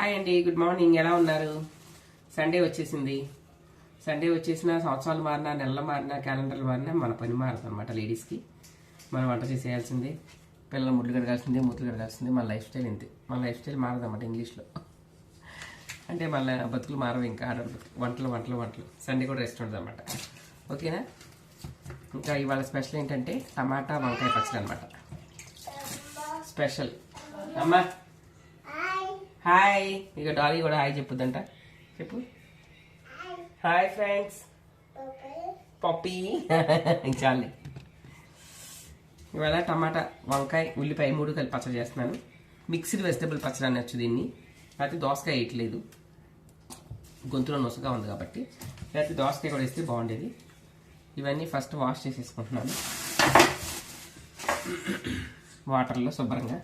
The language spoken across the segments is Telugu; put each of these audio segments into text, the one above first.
హాయ్ అండి గుడ్ మార్నింగ్. ఎలా ఉన్నారు? సండే వచ్చేసింది. సండే వచ్చేసిన సంవత్సరాలు మారినా నెలలు మారినా క్యాలెండర్లు మారినా మన పని మారదు అనమాట లేడీస్కి. మనం వంట చేసేయాల్సిందే. పిల్లలు ముడ్లు కడగాల్సిందే ముద్దులు కడగాల్సిందే. మన లైఫ్ స్టైల్ ఇంతే. మన లైఫ్ స్టైల్ మారదన్నమాట ఇంగ్లీష్లో. అంటే మళ్ళీ బతుకులు మారవు ఇంకా ఆడలు వంటలు వంటలు వంటలు. సండే కూడా రెస్ట్ ఉంటుంది అనమాట ఓకేనా? ఇంకా ఇవాళ స్పెషల్ ఏంటంటే టమాటా వంకాయ పచ్చడి అనమాట స్పెషల్. అమ్మా! హాయ్. ఇక డాలీ కూడా హాయ్ చెప్పుద్దంట. చెప్పు. Hi friends. పప్పీ. చాలే. ఇవాళ టమాటా వంకాయ ఉల్లిపాయ మూడు కలిపి పచ్చడి చేస్తున్నాను. మిక్స్డ్ వెజిటబుల్ పచ్చడి అనొచ్చు దీన్ని. లేకపోతే దోసకాయ వేయట్లేదు. గొంతులో నొసగా ఉంది కాబట్టి. లేకపోతే దోసకాయ కూడా వేస్తే బాగుండేది. ఇవన్నీ ఫస్ట్ వాష్ చేసేసుకుంటున్నాను. వాటర్లో శుభ్రంగా.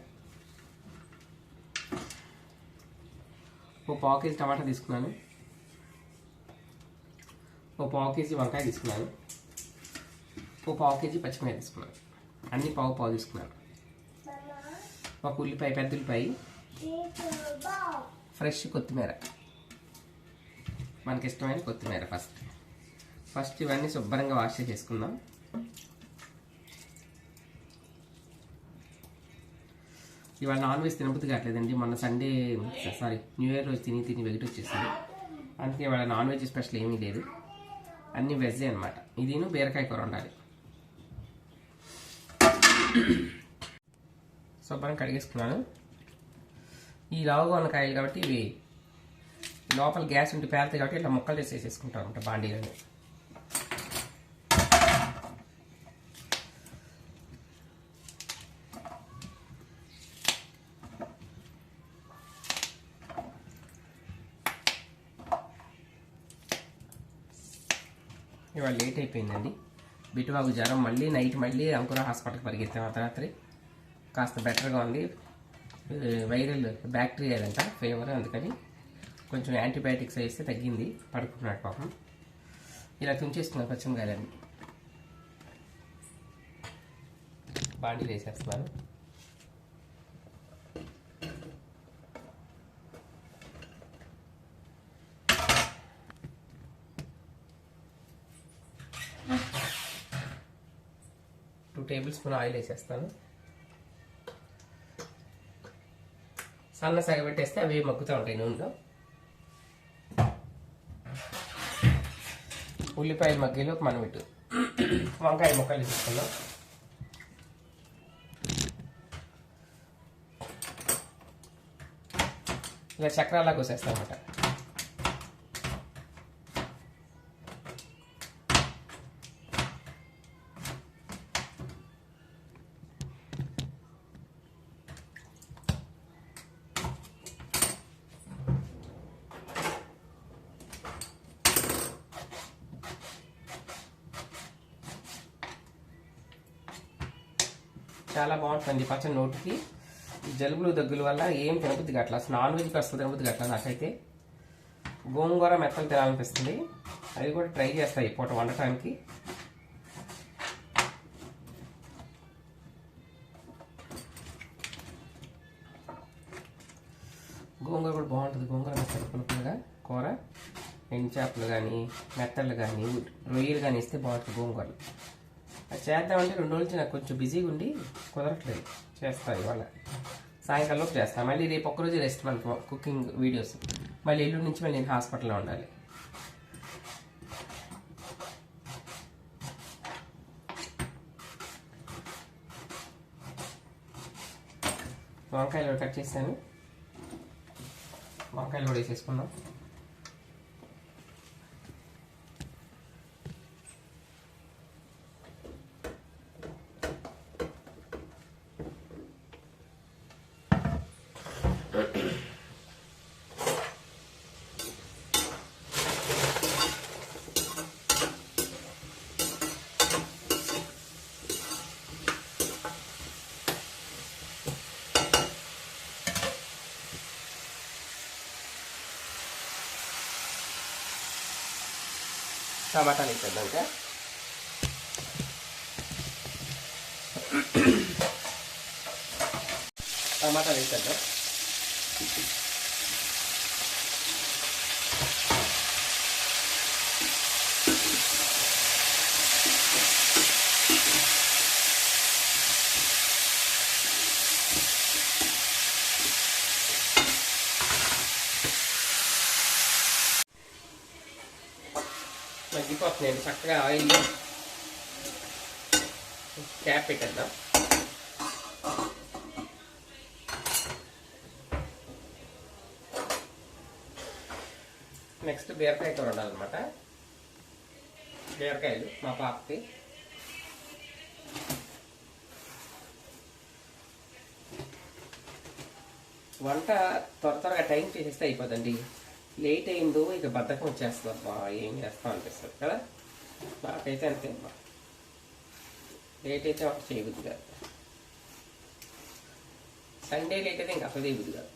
ఓ పావు కేజీ టమాటా తీసుకున్నాను. ఓ పావు కేజీ వంకాయ తీసుకున్నాను. ఓ పావు కేజీ పచ్చిమిరపకాయ తీసుకున్నాను. అన్ని పావు పావు తీసుకున్నాను. ఒక ఉల్లిపాయ పెద్ద ఉల్లిపాయ. ఫ్రెష్ కొత్తిమీర. మనకి ఇష్టమైన కొత్తిమీర ఫస్ట్. ఫస్ట్ ఇవన్నీ శుభ్రంగా వాష్ చేసుకుందాం. ఇవాళ నాన్ వెజ్ తినబుద్ధి కావట్లేదండి. మొన్న సండే సారీ న్యూ ఇయర్ రోజు తిని తిని వెయిట్ వచ్చేసింది. అందుకే ఇవాళ నాన్ వెజ్ స్పెషల్ ఏమీ లేదు. అన్ని వెజ్జే అనమాట ఇదిను బీరకాయ కూర ఉండాలి శుభ్రం కడిగేసుకున్నాను. ఈ లావుగా ఉన్న కాయలు కాబట్టి ఇవి లోపల గ్యాస్ ఉంటే పేరుతాయి కాబట్టి ఇట్లా ముక్కలు చేసి వేసేసుకుంటాం అనమాట బాండీలని ఇవాళ లేట్ అయిపోయిందండి. బిటుబాబు జ్వరం మళ్ళీ నైట్ మళ్ళీ అంకుర హాస్పిటల్కి పరిగెత్తాం. అర్ధరాత్రి కాస్త బెటర్గా ఉంది. వైరల్ బ్యాక్టీరియా అంట ఫీవర్ అందుకని కొంచెం యాంటీబయాటిక్స్ వేస్తే తగ్గింది. పడుకున్నట్టు పాపం. ఇలా తుంచేస్తున్నాను పచ్చిమిరకాయలన్నీ బాండీలు వేసేస్తున్నాను టేబుల్ స్పూన్ ఆయిల్ వేసేస్తాను. సన్న సగ పెట్టేస్తే అవి మగ్గుతూ ఉంటాయి నూనెలో. ఉల్లిపాయలు మగ్గేలోకి మనం ఇటు వంకాయ ముక్కలు తీసుకుందాం. ఇలా చక్రాలా కోసేస్తాం అన్నమాట. చాలా బాగుంటుంది పచ్చని నోటికి. జలుబులు దగ్గుల వల్ల ఏం తినబుద్ది గట్ల అసలు నాన్ వెజ్ అసలు తినబుద్ది గట్ల నాకైతే? గోంగూర మెత్తలు తినాలనిపిస్తుంది. అవి కూడా ట్రై చేస్తాయి పూట వండటానికి. గోంగూర కూడా బాగుంటుంది. గోంగూర మెత్తలు పులుపులుగా కూర ఎండు చేపలు కానీ మెత్తలు కానీ రొయ్యలు కానీ ఇస్తే బాగుంటుంది గోంగూరలు. అది చేద్దామంటే రెండు రోజుల నుంచి నాకు కొంచెం బిజీగా ఉండి కుదరట్లేదు. చేస్తాను ఇవాళ. సాయంకాలంలోపు చేస్తాను మళ్ళీ రేపు ఒక్కరోజు రెస్ట్ మనకు కుకింగ్ వీడియోస్ మళ్ళీ ఎల్లుండి నుంచి మళ్ళీ నేను హాస్పిటల్లో ఉండాలి. వంకాయలు కట్ చేశాను. వంకాయలు కూడా వేసేసుకున్నాం టమాటాలు వేసేద్దాం ఇంకా టమాటాలు వేసేద్దాం. నేను చక్కగా ఆయిల్ క్యాప్ పెట్టేద్దాం. నెక్స్ట్ బీరకాయ కూర ఉండాలన్నమాట. బీరకాయలు మా పాపకి. వంట త్వర త్వరగా టైం చేసేస్తే అయిపోదండి లేట్ అయిందో ఇక బద్ధకం వచ్చేస్తుంది అబ్బా ఏం చేస్తాం అనిపిస్తుంది కదా నాకైతే అంతే అబ్బా లేట్ అయితే వంట చేయబుద్ది కాదు సండే లేట్ అయితే ఇంకా అసలు చేయబుద్ది కాదు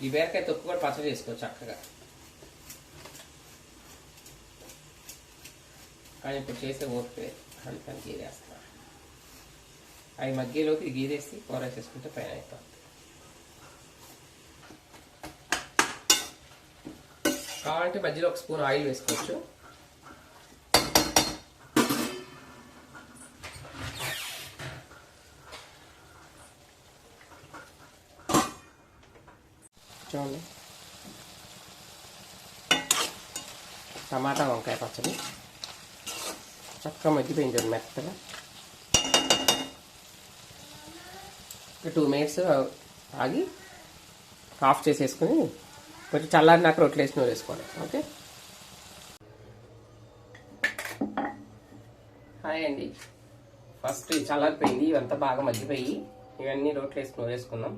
ఈ బీరకాయ తొక్కు కూడా పచ్చడి చేసుకోవచ్చు చక్కగా కానీ ఇప్పుడు చేసే ఓపిక అందుకని గీరేస్తా అవి మధ్యలోకి గీదేసి గీరేసి కూర చేసుకుంటే పైన అయిపోతుంది కావాలంటే మధ్యలో ఒక స్పూన్ ఆయిల్ వేసుకోవచ్చు చూడండి టమాటా వంకాయ పచ్చడి చక్కగా మగ్గిపోయింది మెత్తగా టూ మినిట్స్ ఆగి ఆఫ్ చేసేసుకుని కొంచెం చల్లారినాక రొట్టెలు వేసి నూనె వేసుకోవాలి. ఓకే హాయ్ అండి. ఫస్ట్ చల్లారిపోయింది ఇవంతా బాగా మగ్గిపోయి ఇవన్నీ రోట్లు వేసి వేసుకున్నాం. వేసుకుందాం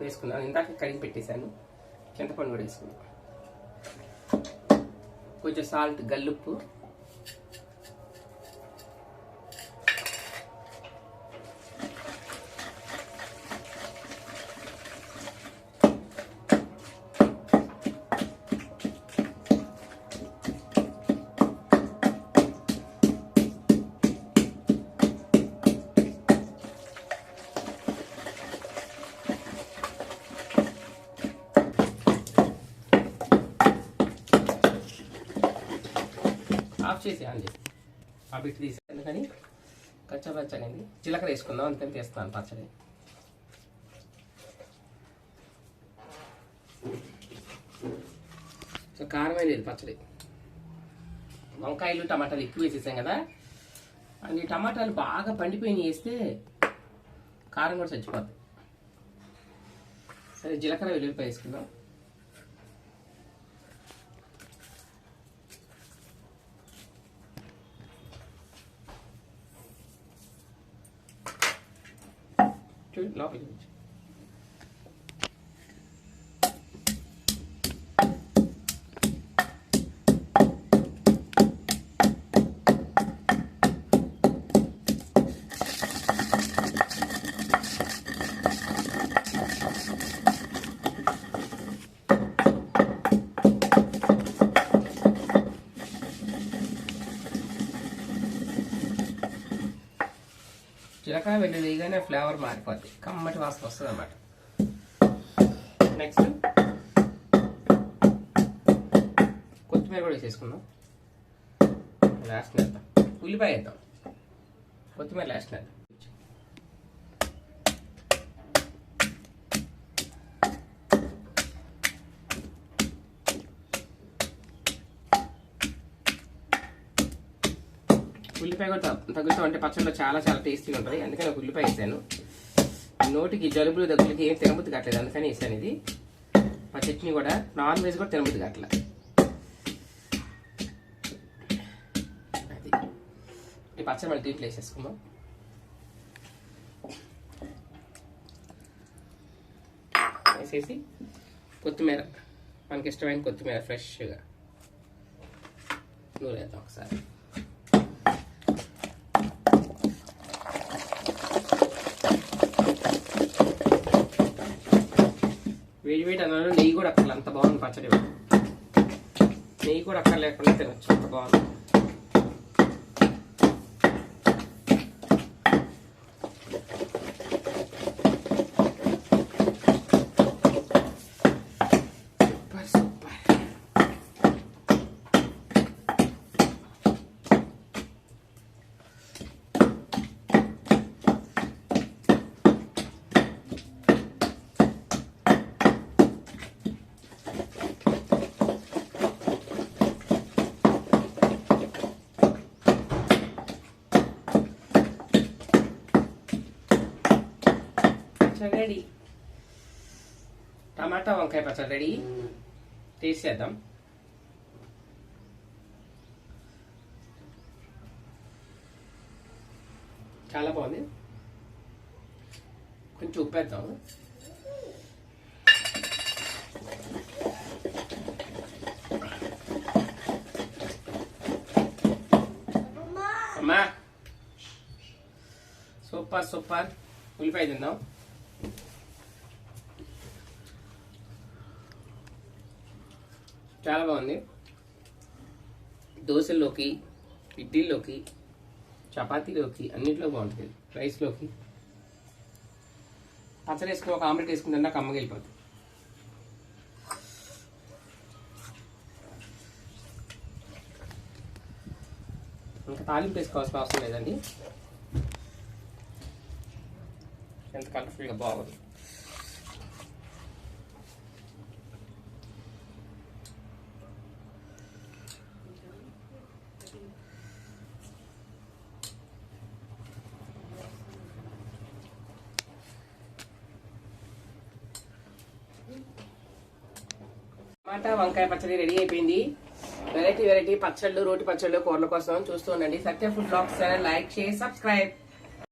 వేసుకున్నాను. ఇందాక కడిగి పెట్టేశాను. చింతపండు కూడా వేసుకున్నాను కొంచెం సాల్ట్ గల్లుప్పు చేసి ఆన్ చేసి ఆ బిట్ తీసి ఎందుకని? కచ్చా పచ్చగండి జీలకర్ర వేసుకుందాం అందుకని తీస్తాను పచ్చడి. సో కారమే లేదు పచ్చడి. వంకాయలు టమాటాలు ఎక్కువ వేసేసాం కదా. అండ్ ఈ టమాటాలు బాగా పండిపోయినాయి వేస్తే కారం కూడా చచ్చిపోద్ది. సరే జీలకర్ర వెల్లుల్లిపాయ వేసుకుందాం. will not use. జీలకర్ర వెల్లుల్లి వేయగానే ఫ్లేవర్ మారిపోద్ది. కమ్మటి వాసన వస్తుంది అన్నమాట నెక్స్ట్ కొత్తిమీర కూడా వేసేసుకుందాం. లాస్ట్ వేద్దాం. ఉల్లిపాయ వేద్దాం. కొత్తిమీర లాస్ట్ వేద్దాం. ఉల్లిపాయ కూడా తగ్గు- అంటే పచ్చడిలో చాలా చాలా టేస్టీగా ఉంటుంది. అందుకని ఒక ఉల్లిపాయ వేసాను. నోటికి జలుబులు దగ్గులకి ఏం తినబుద్ధి కావట్లేదు. అందుకని వేసాను ఇది. ఆ చట్నీ కూడా నాన్ వెజ్ కూడా తినబుద్ధి కావట్లేదు అది. ఈ పచ్చడి మళ్ళీ దీంట్లో వేసేసుకుందాం. వేసేసి కొత్తిమీర. మనకి ఇష్టమైన కొత్తిమీర ఫ్రెష్గా. నూనె వేద్దాం ఒకసారి. వేడి వేడి అన్నాడు నెయ్యి కూడా అక్కడ అంత బాగుంది పచ్చడి. నెయ్యి కూడా అక్కర్లేకుండా తినచ్చు అంత బాగుంది. పచ్చడి. రెడీ టమాటా వంకాయ పచ్చడి. రెడీ టేస్ట్ చేద్దాం చాలా బాగుంది. కొంచెం ఉప్పు వేద్దాం అమ్మా. Super super. ఉల్లిపాయ తిందాం. చాలా బాగుంది దోశల్లోకి ఇడ్లీలోకి చపాతీలోకి అన్నింటిలో బాగుంటుంది. రైస్లోకి. పచ్చడి వేసుకుని ఒక ఆమ్లెట్ వేసుకుంటే నాకు అమ్మకి వెళ్ళిపోతుంది ఇంకా తాలింపు వేసుకోవాల్సిన అవసరం లేదండి. ఎంత కలర్ఫుల్గా బాగుంది. టమాటా వంకాయ పచ్చడి రెడీ అయిపోయింది. వెరైటీ వెరైటీ పచ్చళ్ళు రోటి పచ్చళ్ళు కూరల కోసం చూస్తూ ఉండండి. Satya food blogs channel like చేసి సబ్స్క్రైబ్.